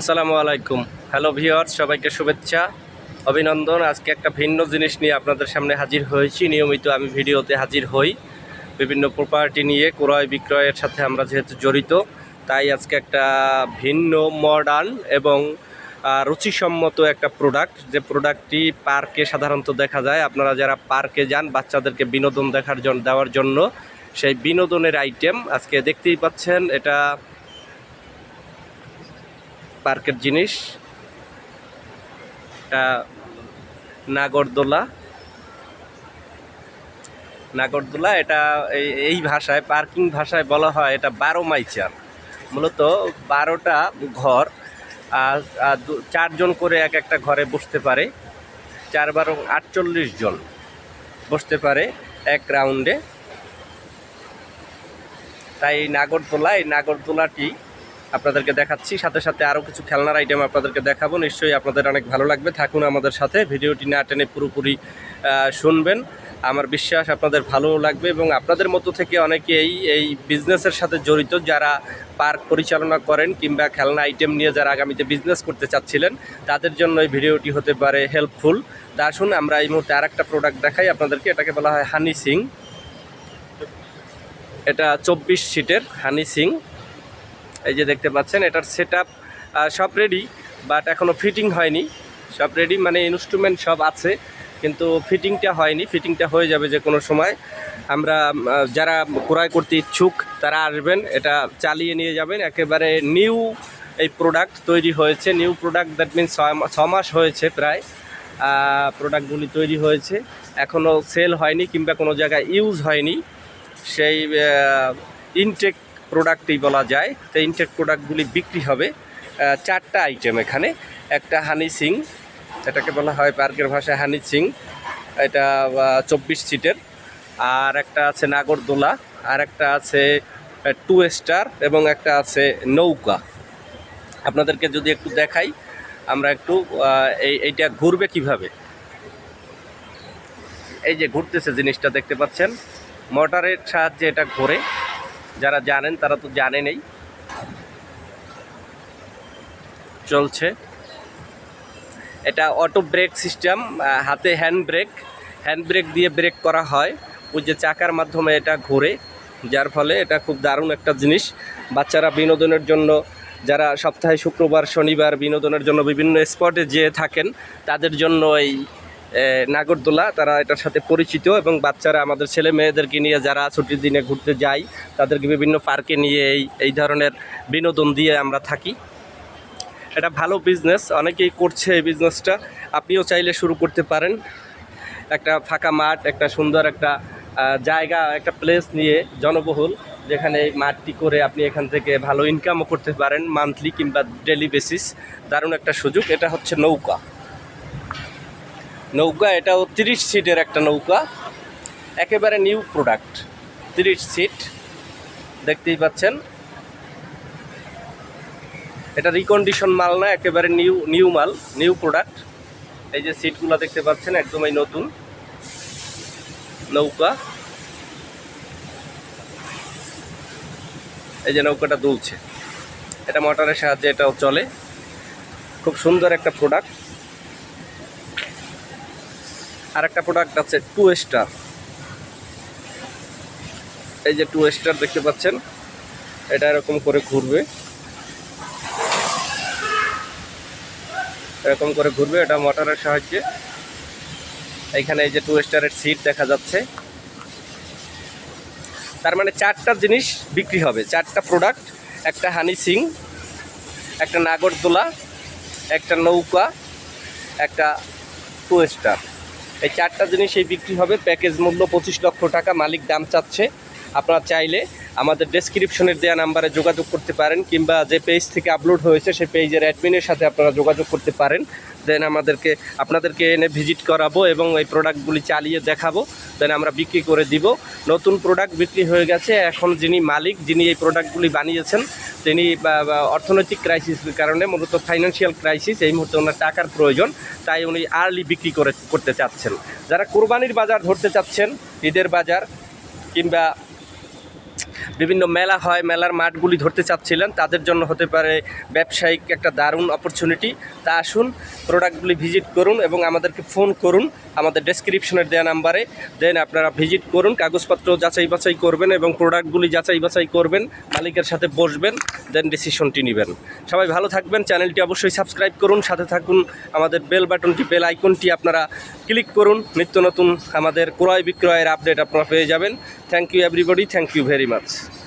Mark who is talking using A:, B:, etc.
A: আসসালামু আলাইকুম। Hello viewers সবাইকে শুভেচ্ছা, অভিনন্দন। আজকে একটা ভিন্ন জিনিস নিয়ে আপনাদের সামনে হাজির হয়েছি। নিয়মিত আমি ভিডিওতে হাজির হই। বিভিন্ন প্রপার্টি নিয়ে ক্রয় বিক্রয়ের সাথে আমরা যেহেতু জড়িত, তাই আজকে একটা ভিন্ন মডার্ন এবং রুচিসম্মত একটা প্রোডাক্ট যে প্রোডাক্টটি পার্কে সাধারণত দেখা যায়। আপনারা যারা পার্কে যান, বাচ্চাদেরকে বিনোদন দেখার জন্য দেওয়ার জন্য, সেই বিনোদনের আইটেম আজকে দেখতেই পাচ্ছেন। এটা পার্কের জিনিস। এটা নাগরদোলা। নাগরদোলা এটা এই ভাষায়, পার্কিং ভাষায় বলা হয় এটা বারো মাইচার। মূলত বারোটা ঘর, আর চারজন করে এক একটা ঘরে বসতে পারে। চার বারো আটচল্লিশ জন বসতে পারে এক রাউন্ডে। তাই নাগরদোলা, এই নাগরদোলাটি আপনাদেরকে দেখাচ্ছি। সাথে সাথে আরও কিছু খেলনার আইটেম আপনাদেরকে দেখাবো। নিশ্চয়ই আপনাদের অনেক ভালো লাগবে। থাকুন আমাদের সাথে। ভিডিওটি না টেনে পুরোপুরি শুনবেন। আমার বিশ্বাস আপনাদের ভালো লাগবে এবং আপনাদের মতো থেকে অনেকেই এই বিজনেসের সাথে জড়িত, যারা পার্ক পরিচালনা করেন কিংবা খেলনা আইটেম নিয়ে যারা আগামীতে বিজনেস করতে চাচ্ছিলেন, তাদের জন্য এই ভিডিওটি হতে পারে হেল্পফুল তা আসুন, আমরা এই মুহূর্তে আর একটা প্রোডাক্ট দেখাই। আপনাদেরকে এটাকে বলা হয় হানি সিং। এটা চব্বিশ সিটের হানি সিং। এই যে দেখতে পাচ্ছেন, এটার সেট সব রেডি বাট এখনও ফিটিং হয়নি। সব রেডি মানে ইনস্ট্রুমেন্ট সব আছে, কিন্তু ফিটিংটা হয়নি। ফিটিংটা হয়ে যাবে যে কোনো সময়। আমরা যারা ক্রয় করতে ইচ্ছুক, তারা আসবেন, এটা চালিয়ে নিয়ে যাবেন। একেবারে নিউ এই প্রোডাক্ট তৈরি হয়েছে। নিউ প্রোডাক্ট দ্যাট মিনস ছ মাস হয়েছে প্রায় প্রোডাক্টগুলি তৈরি হয়েছে। এখনও সেল হয়নি, কিংবা কোনো জায়গায় ইউজ হয়নি। সেই ইনটেক প্রোডাক্টই বলা যায়। তো ইনটেক প্রোডাক্টগুলি বিক্রি হবে চারটা আইটেম এখানে। একটা হানি সিং, এটাকে বলা হয় পার্কের ভাষায় হানি সিং, এটা চব্বিশ সিটের। আর একটা আছে নাগরদোলা, আর একটা আছে টু স্টার এবং একটা আছে নৌকা। আপনাদেরকে যদি একটু দেখাই, আমরা একটু এই, এইটা ঘুরবে কীভাবে? এই যে ঘুরতেছে জিনিসটা দেখতে পাচ্ছেন। মোটরের সাহায্যে এটা ঘোরে। যারা জানেন, তারা তো জানেনই চলছে। এটা অটো ব্রেক সিস্টেম হাতে হ্যান্ড ব্রেক হ্যান্ড ব্রেক দিয়ে ব্রেক করা হয়। ওই যে চাকার মাধ্যমে এটা ঘোরে, যার ফলে এটা খুব দারুণ একটা জিনিস। বাচ্চারা বিনোদনের জন্য, যারা সপ্তাহে শুক্রবার, শনিবার বিনোদনের জন্য বিভিন্ন স্পটে যেয়ে থাকেন, তাদের জন্য এই নাগরদোলা, তারা এটার সাথে পরিচিত এবং বাচ্চারা, আমাদের ছেলে মেয়েদেরকে নিয়ে যারা ছুটির দিনে ঘুরতে যায় তাদেরকে বিভিন্ন পার্কে নিয়ে এই এই ধরনের বিনোদন দিয়ে আমরা থাকি। এটা ভালো বিজনেস অনেকেই করছে এই বিজনেসটা আপনিও চাইলে শুরু করতে পারেন। একটা ফাঁকা মাঠ, একটা সুন্দর একটা জায়গা, একটা প্লেস নিয়ে, জনবহুল, যেখানে এই মাঠটি করে আপনি এখান থেকে ভালো ইনকামও করতে পারেন মান্থলি কিংবা ডেলি বেসিস দারুণ একটা সুযোগ। এটা হচ্ছে নৌকা। নৌকা এটাও তিরিশ সিটের একটা নৌকা। একেবারে নিউ প্রোডাক্ট তিরিশ সিট দেখতেই পাচ্ছেন। এটা রিকন্ডিশন মাল না, একেবারে নিউ নিউ মাল নিউ প্রোডাক্ট এই যে সিটগুলো দেখতে পাচ্ছেন, একদমই নতুন নৌকা। এই যে নৌকাটা দুলছে। এটা মোটরের সাহায্যে এটাও চলে। খুব সুন্দর একটা প্রোডাক্ট আর একটা প্রোডাক্ট আছে টু স্টার এই যে টু স্টার দেখতে পাচ্ছেন, এটা এরকম করে ঘুরবে। এরকম করে ঘুরবে, এটা মোটরের সাহায্যে। এইখানে এই যে টু স্টারের সিট দেখা যাচ্ছে। তার মানে চারটা জিনিস বিক্রি হবে। চারটা প্রোডাক্ট একটা হানি সিং, একটা নাগরদোলা, একটা নৌকা, একটা টু স্টার এই চারটা জিনিসই বিক্রি হবে। প্যাকেজ মূল্য পঁচিশ লক্ষ টাকা। মালিক দাম চাচ্ছে। আপনারা চাইলে আমাদের ডেসক্রিপশনের দেওয়া নাম্বারে যোগাযোগ করতে পারেন কিংবা যে পেজ থেকে আপলোড হয়েছে, সেই পেজের অ্যাডমিনের সাথে আপনারা যোগাযোগ করতে পারেন। দেন আমাদেরকে, আপনাদেরকে এনে ভিজিট করাবো এবং এই প্রোডাক্টগুলি চালিয়ে দেখাবো। দেন আমরা বিক্রি করে দিব। নতুন প্রোডাক্ট বিক্রি হয়ে গেছে। এখন যিনি মালিক, যিনি এই প্রোডাক্টগুলি বানিয়েছেন, তিনি অর্থনৈতিক ক্রাইসিসের কারণে, মূলত ফাইন্যান্সিয়াল ক্রাইসিস এই মুহূর্তে ওনার টাকার প্রয়োজন, তাই উনি আর্লি বিক্রি করে, করতে চাচ্ছেন। যারা কোরবানির বাজার ধরতে চাচ্ছেন, ঈদের বাজার কিংবা বিভিন্ন মেলা হয়, মেলার মাঠগুলি ধরতে চাচ্ছিলেন। তাদের জন্য হতে পারে ব্যবসায়িক একটা দারুণ অপরচুনিটি তা আসুন প্রোডাক্টগুলি ভিজিট করুন এবং আমাদেরকে ফোন করুন। আমাদের ডেসক্রিপশনের দেওয়া নাম্বারে দেন আপনারা ভিজিট করুন, কাগজপত্র যাচাই বাছাই করবেন এবং প্রোডাক্টগুলি যাচাই বাছাই করবেন, মালিকের সাথে বসবেন দেন ডিসিশনটি নেবেন। সবাই ভালো থাকবেন চ্যানেলটি অবশ্যই সাবস্ক্রাইব করুন, সাথে থাকুন, আমাদের বেল বাটনটি বেল আইকনটি আপনারা ক্লিক করুন। নিত্য নতুন আমাদের ক্রয় বিক্রয়ের আপডেট আপনারা পেয়ে যাবেন। Thank you everybody thank you very much much.